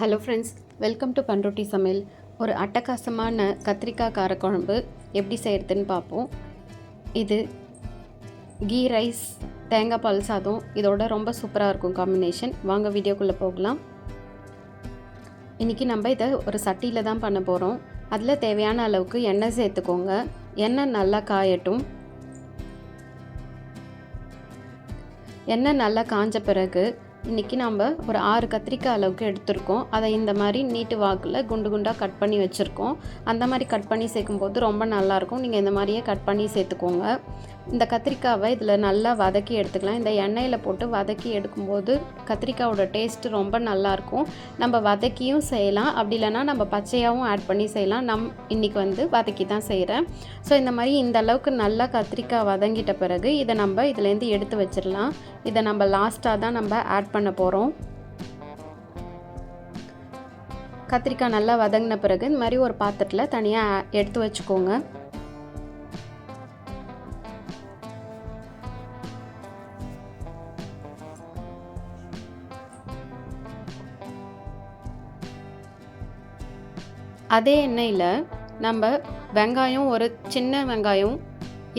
Hello friends welcome to Panruti சமையல் ஒரு அட்டகாசமான கத்திரிக்காய் காரக்குழம்பு எப்படி செய்கிறதுன்னு பார்ப்போம். இது கீ ரைஸ் தேங்காய் பால் சாதம். இதோட ரொம்ப சூப்பராக இருக்கும் காம்பினேஷன் வாங்க வீடியோக்குள்ளே போகலாம். இன்றைக்கி நம்ம இதை ஒரு சட்டியில் தான் பண்ண போகிறோம் அதில் தேவையான அளவுக்கு எண்ணெய் சேர்த்துக்கோங்க. எண்ணெய் நல்லா காயட்டும். எண்ணெய் நல்லா காஞ்ச பிறகு இன்றைக்கி நம்ம ஒரு ஆறு கத்திரிக்காய் அளவுக்கு எடுத்திருக்கோம். அதை இந்த மாதிரி நீட்டு வாக்கில் குண்டு குண்டாக கட் பண்ணி வச்சுருக்கோம். அந்த மாதிரி கட் பண்ணி சேர்க்கும்போது ரொம்ப நல்லாயிருக்கும் நீங்கள் இந்த மாதிரியே கட் பண்ணி சேர்த்துக்கோங்க. இந்த கத்திரிக்காவை இதில் நல்லா வதக்கி எடுத்துக்கலாம். இந்த எண்ணெயில் போட்டு வதக்கி எடுக்கும்போது கத்திரிக்காவோட டேஸ்ட்டு ரொம்ப நல்லாயிருக்கும். நம்ம வதக்கியும் செய்யலாம். அப்படி இல்லைன்னா நம்ம பச்சையாகவும் ஆட் பண்ணி செய்யலாம். நம் இன்றைக்கி வந்து வதக்கி தான் செய்கிறேன். ஸோ இந்த மாதிரி இந்த அளவுக்கு நல்லா கத்திரிக்காய் வதங்கிட்ட பிறகு இதை நம்ம இதுலேருந்து எடுத்து வச்சிடலாம். இதை நம்ம லாஸ்ட்டாக தான் நம்ம ஆட் பண்ண போகிறோம். கத்திரிக்காய் நல்லா வதங்கின பிறகு இந்த மாதிரி ஒரு பாத்திரத்தில் தனியாக எடுத்து வச்சுக்கோங்க. அதே எண்ணெயில் நம்ம வெங்காயம் ஒரு சின்ன வெங்காயம்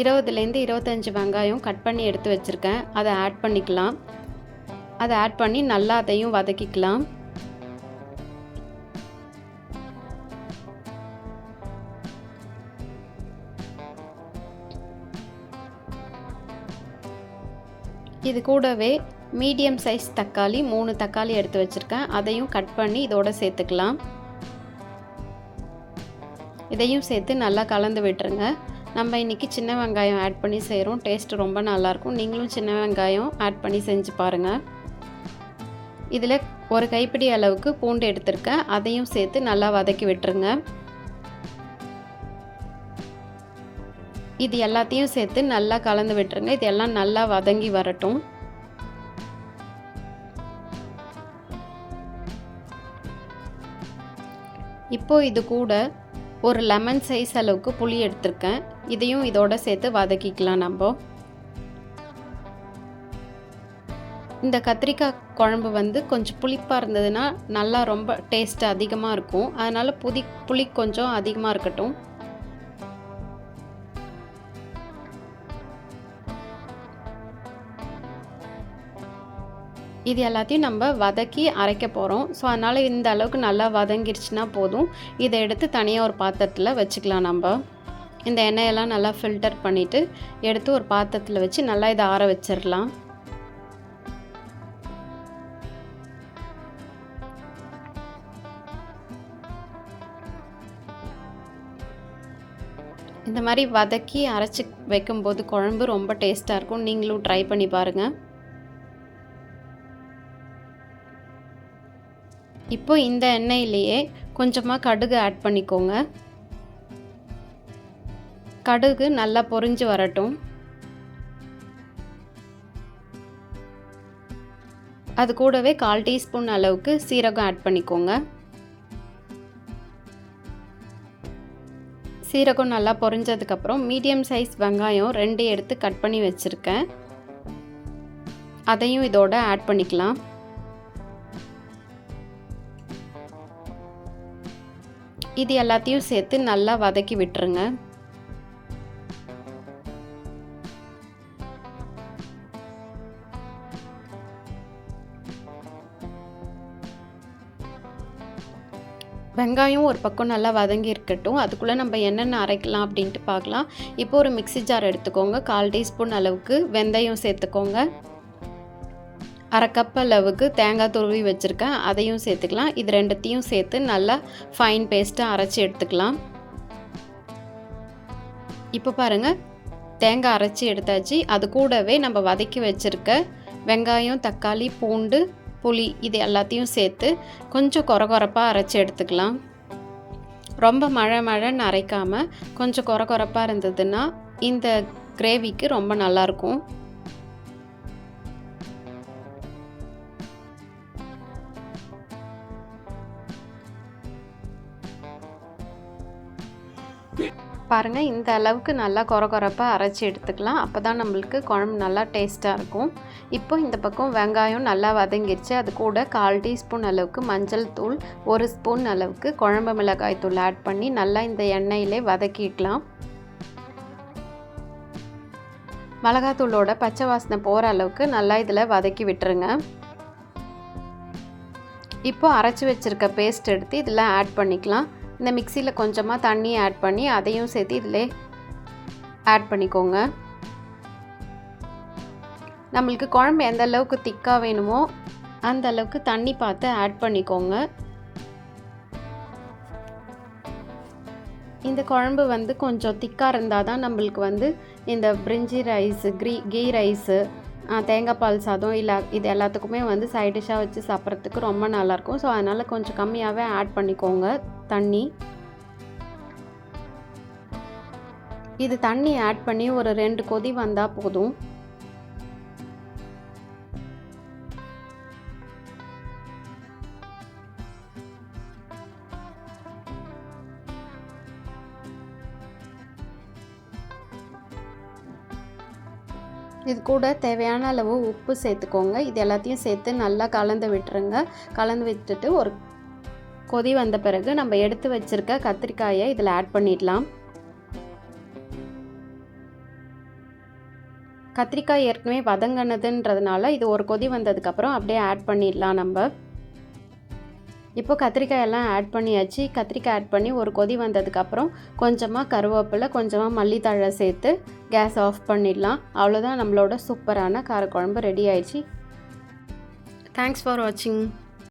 இருபதுலேருந்து இருபத்தஞ்சி வெங்காயம் கட் பண்ணி எடுத்து வச்சுருக்கேன். அதை ஆட் பண்ணிக்கலாம். அதை ஆட் பண்ணி நல்லா அதையும் வதக்கிக்கலாம். இது கூடவே மீடியம் சைஸ் தக்காளி மூணு தக்காளி எடுத்து வச்சுருக்கேன். அதையும் கட் பண்ணி இதோட சேர்த்துக்கலாம். இதையும் சேர்த்து நல்லா கலந்து விட்டுருங்க. நம்ம இன்றைக்கி சின்ன வெங்காயம் ஆட் பண்ணி செய்கிறோம் டேஸ்ட் ரொம்ப நல்லாயிருக்கும். நீங்களும் சின்ன வெங்காயம் ஆட் பண்ணி செஞ்சு பாருங்கள் இதில் ஒரு கைப்பிடி அளவுக்கு பூண்டு எடுத்திருக்கேன். அதையும் சேர்த்து நல்லா வதக்கி விட்டுருங்க. இது எல்லாத்தையும் சேர்த்து நல்லா கலந்து விட்டுருங்க. இது எல்லாம் நல்லா வதங்கி வரட்டும். இப்போது இது கூட ஒரு லெமன் சைஸ் அளவுக்கு புளி எடுத்திருக்கேன். இதையும் இதோட சேர்த்து வதக்கிக்கலாம் நம்ம. இந்த கத்திரிக்காய் குழம்பு வந்து கொஞ்சம் புளிப்பாக இருந்ததுன்னா நல்லா ரொம்ப டேஸ்ட் அதிகமாக இருக்கும். அதனால் புதி புளி கொஞ்சம் அதிகமாக இருக்கட்டும். இது எல்லாத்தையும் நம்ம வதக்கி அரைக்க போகிறோம் ஸோ அதனால் இந்த அளவுக்கு நல்லா வதங்கிருச்சுன்னா போதும். இதை எடுத்து தனியாக ஒரு பாத்திரத்தில் வச்சுக்கலாம் நம்ம. இந்த எண்ணெயெல்லாம் நல்லா ஃபில்டர் பண்ணிவிட்டு எடுத்து ஒரு பாத்திரத்தில் வச்சு நல்லா இதை ஆற வச்சிடலாம் இந்த மாதிரி வதக்கி அரைச்சி வைக்கும்போது குழம்பு ரொம்ப டேஸ்ட்டாக இருக்கும். நீங்களும் ட்ரை பண்ணி பாருங்கள் இப்போ இந்த எண்ணெயிலேயே கொஞ்சமாக கடுகு ஆட் பண்ணிக்கோங்க. கடுகு நல்லா பொரிஞ்சு வரட்டும். அது கூடவே கால் டீஸ்பூன் அளவுக்கு சீரகம் ஆட் பண்ணிக்கோங்க. சீரகம் நல்லா பொரிஞ்சதுக்கப்புறம் மீடியம் சைஸ் வெங்காயம் ரெண்டு எடுத்து கட் பண்ணி வச்சுருக்கேன். அதையும் இதோட ஆட் பண்ணிக்கலாம். இது எல்லாத்தையும் சேர்த்து நல்லா வதக்கி விட்டுருங்க. வெங்காயம் ஒரு பக்கம் நல்லா வதங்கி இருக்கட்டும். அதுக்குள்ளே நம்ம என்னென்ன அரைக்கலாம் அப்படின்ட்டு பார்க்கலாம். இப்போ ஒரு மிக்சி ஜார் எடுத்துக்கோங்க. கால் டீஸ்பூன் அளவுக்கு வெந்தயம் சேர்த்துக்கோங்க. அரை கப் அளவுக்கு தேங்காய் துருவி வச்சுருக்கேன். அதையும் சேர்த்துக்கலாம். இது ரெண்டுத்தையும் சேர்த்து நல்லா ஃபைன் பேஸ்ட்டாக அரைச்சி எடுத்துக்கலாம். இப்போ பாருங்கள் தேங்காய் அரைச்சி எடுத்தாச்சு. அது கூடவே நம்ம வதக்கி வச்சுருக்க வெங்காயம் தக்காளி பூண்டு புளி இது எல்லாத்தையும் சேர்த்து கொஞ்சம் கொர கொரப்பாக அரைச்சி எடுத்துக்கலாம். ரொம்ப மழை மழைன்னு அரைக்காமல் கொஞ்சம் கொர கொரப்பாக இருந்ததுன்னா இந்த கிரேவிக்கு ரொம்ப நல்லாயிருக்கும் பாருங்கள் இந்த அளவுக்கு நல்லா கொர குறப்பாக அரைச்சி எடுத்துக்கலாம். அப்போ தான் நம்மளுக்கு குழம்பு நல்லா டேஸ்ட்டாக இருக்கும். இப்போ இந்த பக்கம் வெங்காயம் நல்லா வதங்கிடுச்சு அது கூட கால் டீஸ்பூன் அளவுக்கு மஞ்சள் தூள் ஒரு ஸ்பூன் அளவுக்கு குழம்பு மிளகாய் தூள் ஆட் பண்ணி நல்லா இந்த எண்ணெயிலே வதக்கிக்கலாம். மிளகாத்தூளோட பச்சை வாசனை போகிற அளவுக்கு நல்லா இதில் வதக்கி விட்டுருங்க. இப்போ அரைச்சி வச்சுருக்க பேஸ்ட் எடுத்து இதில் ஆட் பண்ணிக்கலாம். இந்த மிக்சியில் கொஞ்சமாக தண்ணி ஆட் பண்ணி அதையும் சேர்த்து இதில் ஆட் பண்ணிக்கோங்க. நம்மளுக்கு குழம்பு எந்த அளவுக்கு திக்காக வேணுமோ அந்த அளவுக்கு தண்ணி பார்த்து ஆட் பண்ணிக்கோங்க. இந்த குழம்பு வந்து கொஞ்சம் திக்காக இருந்தால் தான் நம்மளுக்கு வந்து இந்த பிரிஞ்சி ரைஸு க்ரீ கீ ரைஸு தேங்காய் பால் சாதம் இல்லை இது எல்லாத்துக்குமே வந்து சைட் டிஷ்ஷாக வச்சு சாப்பிட்றதுக்கு ரொம்ப நல்லாயிருக்கும். ஸோ அதனால் கொஞ்சம் கம்மியாகவே ஆட் பண்ணிக்கோங்க. தண்ணி. இது தண்ணி ஆட் பண்ணி ஒரு ரெண்டு கொதி வந்தால் போதும். இது கூட தேவையான அளவு உப்பு சேர்த்துக்கோங்க. இது எல்லாத்தையும் சேர்த்து நல்லா கலந்து விட்டுருங்க. கலந்து விட்டுட்டு ஒரு கொதி வந்த பிறகு நம்ம எடுத்து வச்சுருக்க கத்திரிக்காயை இதில் ஆட் பண்ணிடலாம். கத்திரிக்காய் ஏற்கனவே வதங்கினதுன்றதுனால இது ஒரு கொதி வந்ததுக்கப்புறம் அப்படியே ஆட் பண்ணிடலாம் நம்ம. இப்போ கத்திரிக்காய் எல்லாம் ஆட் பண்ணியாச்சு. கத்திரிக்காய் ஆட் பண்ணி ஒரு கொதி வந்ததுக்கப்புறம் கொஞ்சமாக கருவேப்பிலை கொஞ்சமாக மல்லித்தழை சேர்த்து கேஸ் ஆஃப் பண்ணிடலாம். அவ்வளோதான் நம்மளோட சூப்பரான காரக்குழம்பு ரெடி ஆயிடுச்சு. தேங்க்ஸ் ஃபார் வாட்சிங்